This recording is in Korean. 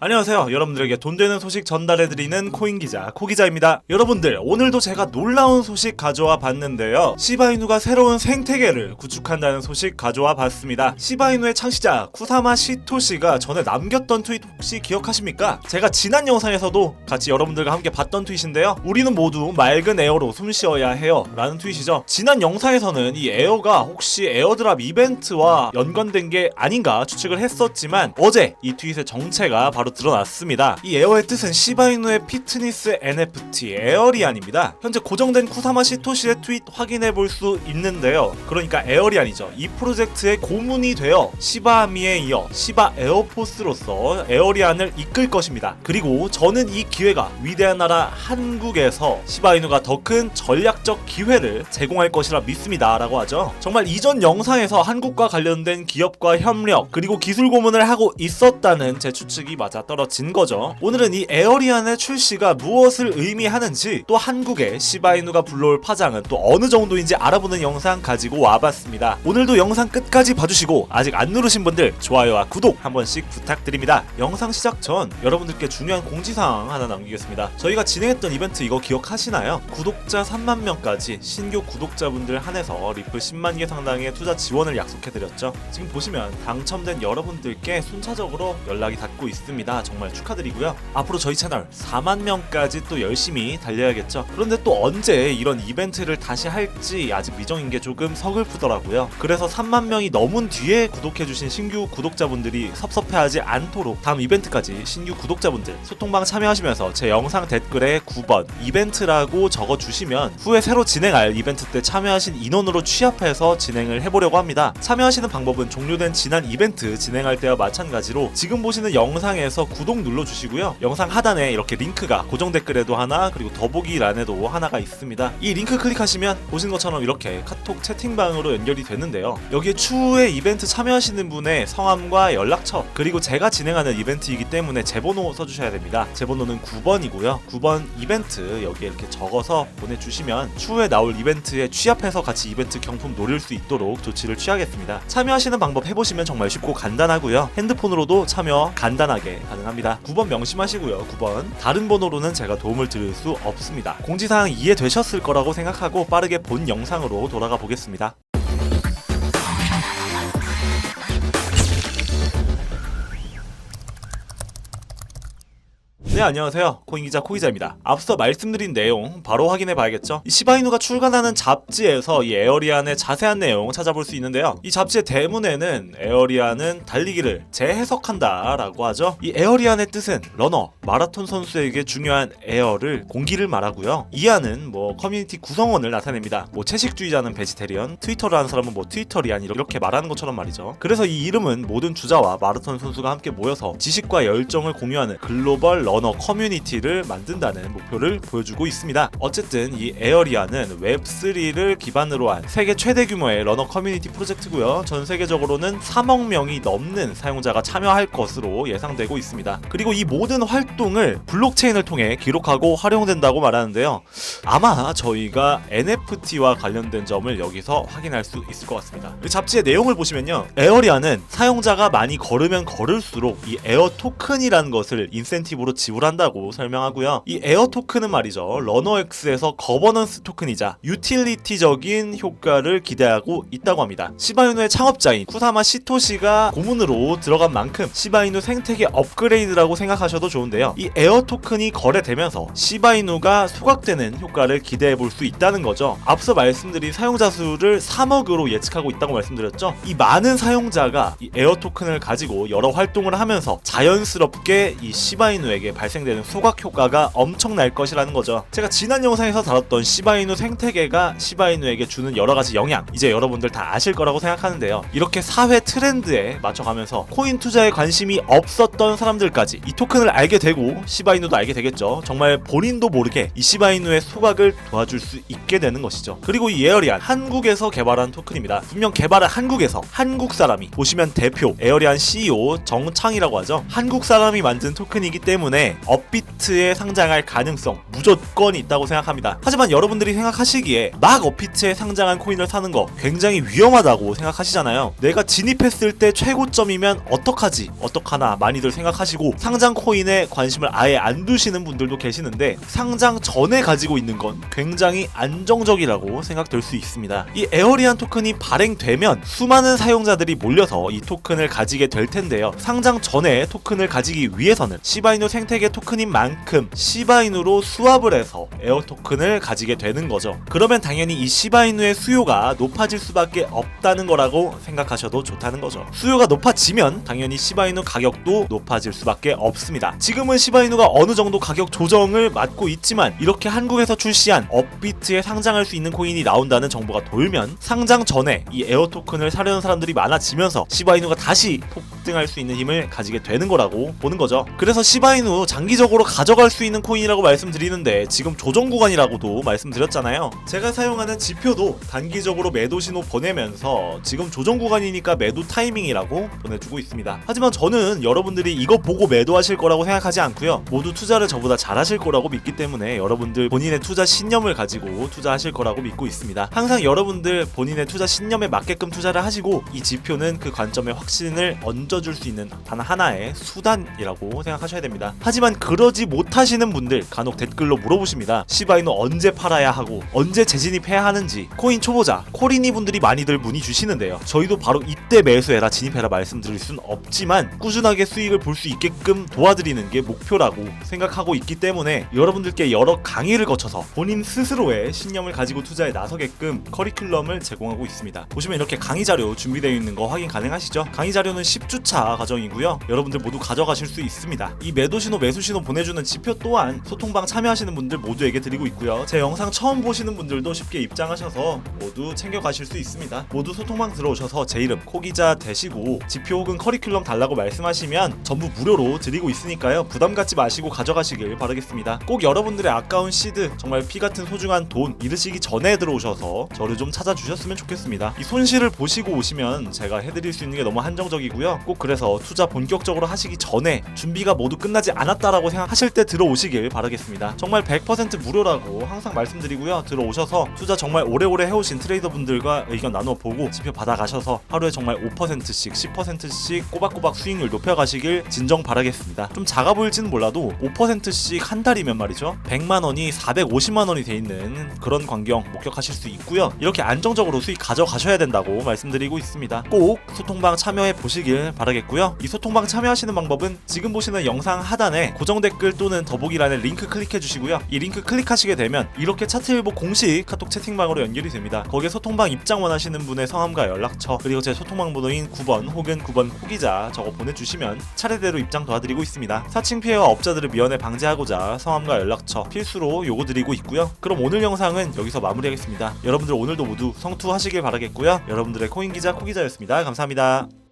안녕하세요. 여러분들에게 돈 되는 소식 전달해드리는 코인 기자 코기자입니다. 여러분들 오늘도 제가 놀라운 소식 가져와 봤는데요. 시바이누가 새로운 생태계를 구축한다는 소식 가져와 봤습니다. 시바이누의 창시자 쿠사마 시토시가 전에 남겼던 트윗 혹시 기억하십니까? 제가 지난 영상에서도 같이 여러분들과 함께 봤던 트윗인데요. 우리는 모두 맑은 에어로 숨 쉬어야 해요. 라는 트윗이죠. 지난 영상에서는 이 에어가 혹시 에어드랍 이벤트와 연관된 게 아닌가 추측을 했었지만 어제 이 트윗의 정체가 바로 드러났습니다. 이 에어의 뜻은 시바이누의 피트니스 NFT 에어리안입니다. 현재 고정된 쿠사마 시토시의 트윗 확인해 볼 수 있는데요. 그러니까 에어리안이죠. 이 프로젝트의 고문이 되어 시바미에 이어 시바 에어포스로서 에어리안을 이끌 것입니다. 그리고 저는 이 기회가 위대한 나라 한국에서 시바이누가 더 큰 전략적 기회를 제공할 것이라 믿습니다 라고 하죠. 정말 이전 영상에서 한국과 관련된 기업과 협력 그리고 기술 고문을 하고 있었다는 제 추측이 맞아 떨어진 거죠. 오늘은 이 에어리안의 출시가 무엇을 의미하는지 또 한국의 시바이누가 불러올 파장은 또 어느 정도인지 알아보는 영상 가지고 와봤습니다. 오늘도 영상 끝까지 봐주시고 아직 안 누르신 분들 좋아요와 구독 한 번씩 부탁드립니다. 영상 시작 전 여러분들께 중요한 공지사항 하나 남기겠습니다. 저희가 진행했던 이벤트 이거 기억하시나요? 구독자 3만 명까지 신규 구독자분들 한해서 리플 10만 개 상당의 투자 지원을 약속해드렸죠. 지금 보시면 당첨된 여러분들께 순차적으로 연락이 닿고 있습니다. 정말 축하드리고요. 앞으로 저희 채널 4만 명까지 또 열심히 달려야겠죠. 그런데 또 언제 이런 이벤트를 다시 할지 아직 미정인 게 조금 서글프더라고요. 그래서 3만 명이 넘은 뒤에 구독해주신 신규 구독자분들이 섭섭해하지 않도록 다음 이벤트까지 신규 구독자분들 소통방 참여하시면서 제 영상 댓글에 9번 이벤트라고 적어주시면 후에 새로 진행할 이벤트 때 참여하신 인원으로 취합해서 진행을 해보려고 합니다. 참여하시는 방법은 종료된 지난 이벤트 진행할 때와 마찬가지로 지금 보시는 영상에서 구독 눌러주시고요. 영상 하단에 이렇게 링크가 고정 댓글에도 하나 그리고 더보기 란에도 하나가 있습니다. 이 링크 클릭하시면 보신 것처럼 이렇게 카톡 채팅방으로 연결이 되는데요. 여기에 추후에 이벤트 참여하시는 분의 성함과 연락처 그리고 제가 진행하는 이벤트이기 때문에 제 번호 써주셔야 됩니다. 제 번호는 9번이고요. 9번 이벤트 여기에 이렇게 적어서 보내주시면 추후에 나올 이벤트에 취합해서 같이 이벤트 경품 노릴 수 있도록 조치를 취하겠습니다. 참여하시는 방법 해보시면 정말 쉽고 간단하고요. 핸드폰으로도 참여 간단하게 가능합니다. 9번 명심하시고요. 9번 다른 번호로는 제가 도움을 드릴 수 없습니다. 공지사항 이해되셨을 거라고 생각하고 빠르게 본 영상으로 돌아가 보겠습니다. 네 안녕하세요. 코인기자 코기자입니다. 앞서 말씀드린 내용 바로 확인해 봐야겠죠? 이 시바이누가 출간하는 잡지에서 이 에어리안의 자세한 내용 찾아볼 수 있는데요. 이 잡지의 대문에는 에어리안은 달리기를 재해석한다 라고 하죠. 이 에어리안의 뜻은 러너 마라톤 선수에게 중요한 에어를 공기를 말하고요. 이안은 뭐 커뮤니티 구성원을 나타냅니다. 뭐 채식주의자는 베지테리언 트위터를 하는 사람은 뭐 트위터리안 이렇게 말하는 것처럼 말이죠. 그래서 이 이름은 모든 주자와 마라톤 선수가 함께 모여서 지식과 열정을 공유하는 글로벌 러너 커뮤니티를 만든다는 목표를 보여주고 있습니다. 어쨌든 이 에어리아는 웹3를 기반으로 한 세계 최대 규모의 러너 커뮤니티 프로젝트고요. 전 세계적으로는 3억 명이 넘는 사용자가 참여할 것으로 예상되고 있습니다. 그리고 이 모든 활동을 블록체인을 통해 기록하고 활용된다고 말하는데요. 아마 저희가 NFT와 관련된 점을 여기서 확인할 수 있을 것 같습니다. 그 잡지의 내용을 보시면요. 에어리아는 사용자가 많이 걸으면 걸을수록 이 에어 토큰이라는 것을 인센티브로 지불 한다고 설명하고요. 이 에어 토큰은 말이죠. 러너엑스에서 거버넌스 토큰이자 유틸리티적인 효과를 기대하고 있다고 합니다. 시바이누의 창업자인 쿠사마 시토시가 고문으로 들어간 만큼 시바이누 생태계 업그레이드라고 생각하셔도 좋은데요. 이 에어 토큰이 거래되면서 시바이누가 소각되는 효과를 기대해 볼 수 있다는 거죠. 앞서 말씀드린 사용자 수를 3억으로 예측하고 있다고 말씀드렸죠. 이 많은 사용자가 이 에어 토큰을 가지고 여러 활동을 하면서 자연스럽게 이 시바이누에게 발 생되는 소각 효과가 엄청날 것이라는 거죠. 제가 지난 영상에서 다뤘던 시바이누 생태계가 시바이누에게 주는 여러 가지 영향 이제 여러분들 다 아실 거라고 생각하는데요. 이렇게 사회 트렌드에 맞춰가면서 코인 투자에 관심이 없었던 사람들까지 이 토큰을 알게 되고 시바이누도 알게 되겠죠. 정말 본인도 모르게 이 시바이누의 소각을 도와줄 수 있게 되는 것이죠. 그리고 이 에어리안 한국에서 개발한 토큰입니다. 분명 개발은 한국에서 한국 사람이 보시면 대표 에어리안 CEO 정창이라고 하죠. 한국 사람이 만든 토큰이기 때문에 업비트에 상장할 가능성 무조건 있다고 생각합니다. 하지만 여러분들이 생각하시기에 막 업비트에 상장한 코인을 사는 거 굉장히 위험하다고 생각하시잖아요. 내가 진입했을 때 최고점이면 어떡하지? 어떡하나 많이들 생각하시고 상장 코인에 관심을 아예 안 두시는 분들도 계시는데 상장 전에 가지고 있는 건 굉장히 안정적이라고 생각될 수 있습니다. 이 에어리안 토큰이 발행되면 수많은 사용자들이 몰려서 이 토큰을 가지게 될 텐데요. 상장 전에 토큰을 가지기 위해서는 시바이누 생태 계 토큰인 만큼 시바이누로 수합을 해서 에어 토큰을 가지게 되는 거죠. 그러면 당연히 이 시바이누의 수요가 높아질 수밖에 없다는 거라고 생각하셔도 좋다는 거죠. 수요가 높아지면 당연히 시바이누 가격도 높아질 수밖에 없습니다. 지금은 시바이누가 어느 정도 가격 조정을 맞고 있지만 이렇게 한국에서 출시한 업비트에 상장할 수 있는 코인이 나온다는 정보가 돌면 상장 전에 이 에어 토큰을 사려는 사람들이 많아지면서 시바이누가 다시 폭등할 수 있는 힘을 가지게 되는 거라고 보는 거죠. 그래서 시바이누 장기적으로 가져갈 수 있는 코인이라고 말씀드리는데 지금 조정 구간이라고도 말씀드렸잖아요. 제가 사용하는 지표도 단기적으로 매도 신호 보내면서 지금 조정 구간이니까 매도 타이밍이라고 보내주고 있습니다. 하지만 저는 여러분들이 이거 보고 매도하실 거라고 생각하지 않고요. 모두 투자를 저보다 잘하실 거라고 믿기 때문에 여러분들 본인의 투자 신념을 가지고 투자하실 거라고 믿고 있습니다. 항상 여러분들 본인의 투자 신념에 맞게끔 투자를 하시고 이 지표는 그 관점에 확신을 얹어줄 수 있는 단 하나의 수단이라고 생각하셔야 됩니다. 하지만 그러지 못하시는 분들 간혹 댓글로 물어보십니다. 시바이노 언제 팔아야 하고 언제 재진입해야 하는지 코인 초보자 코리니 분들이 많이들 문의 주시는데요. 저희도 바로 이때 매수해라 진입해라 말씀드릴 순 없지만 꾸준하게 수익을 볼 수 있게끔 도와드리는 게 목표라고 생각하고 있기 때문에 여러분들께 여러 강의를 거쳐서 본인 스스로의 신념을 가지고 투자에 나서게끔 커리큘럼을 제공하고 있습니다. 보시면 이렇게 강의 자료 준비되어 있는 거 확인 가능하시죠? 강의 자료는 10주차 과정이고요. 여러분들 모두 가져가실 수 있습니다. 이 매도 신호, 매수 신호 보내주는 지표 또한 소통방 참여하시는 분들 모두에게 드리고 있고요. 제 영상 처음 보시는 분들도 쉽게 입장하셔서 모두 챙겨가실 수 있습니다. 모두 소통방 들어오셔서 제 이름 코기자 되시고 지표 혹은 커리큘럼 달라고 말씀하시면 전부 무료로 드리고 있으니까요. 부담 갖지 마시고 가져가시길 바라겠습니다. 꼭 여러분들의 아까운 시드, 정말 피 같은 소중한 돈 잃으시기 전에 들어오셔서 저를 좀 찾아주셨으면 좋겠습니다. 이 손실을 보시고 오시면 제가 해드릴 수 있는 게 너무 한정적이고요. 꼭 그래서 투자 본격적으로 하시기 전에 준비가 모두 끝나지 않았 다라고 생각하실 때 들어오시길 바라겠습니다. 정말 100% 무료라고 항상 말씀드리고요. 들어오셔서 투자 정말 오래오래 해오신 트레이더 분들과 의견 나눠보고 지표 받아가셔서 하루에 정말 5%씩 10%씩 꼬박꼬박 수익률 높여가시길 진정 바라겠습니다. 좀 작아 보일지는 몰라도 5%씩 한 달이면 말이죠. 100만 원이 450만 원이 돼 있는 그런 광경 목격하실 수 있고요. 이렇게 안정적으로 수익 가져가셔야 된다고 말씀드리고 있습니다. 꼭 소통방 참여해 보시길 바라겠고요. 이 소통방 참여하시는 방법은 지금 보시는 영상 고정 댓글 또는 더보기란에 링크 클릭해 주시고요. 이 링크 클릭하시게 되면 이렇게 차트일보 공식 카톡 채팅방으로 연결이 됩니다. 거기에 소통방 입장 원하시는 분의 성함과 연락처 그리고 제 소통방 번호인 9번 혹은 9번 후기자 적어 보내주시면 차례대로 입장 도와드리고 있습니다. 사칭 피해와 업자들을 미연에 방지하고자 성함과 연락처 필수로 요구 드리고 있고요. 그럼 오늘 영상은 여기서 마무리하겠습니다. 여러분들 오늘도 모두 성투하시길 바라겠고요. 여러분들의 코인 기자 코기자였습니다. 감사합니다.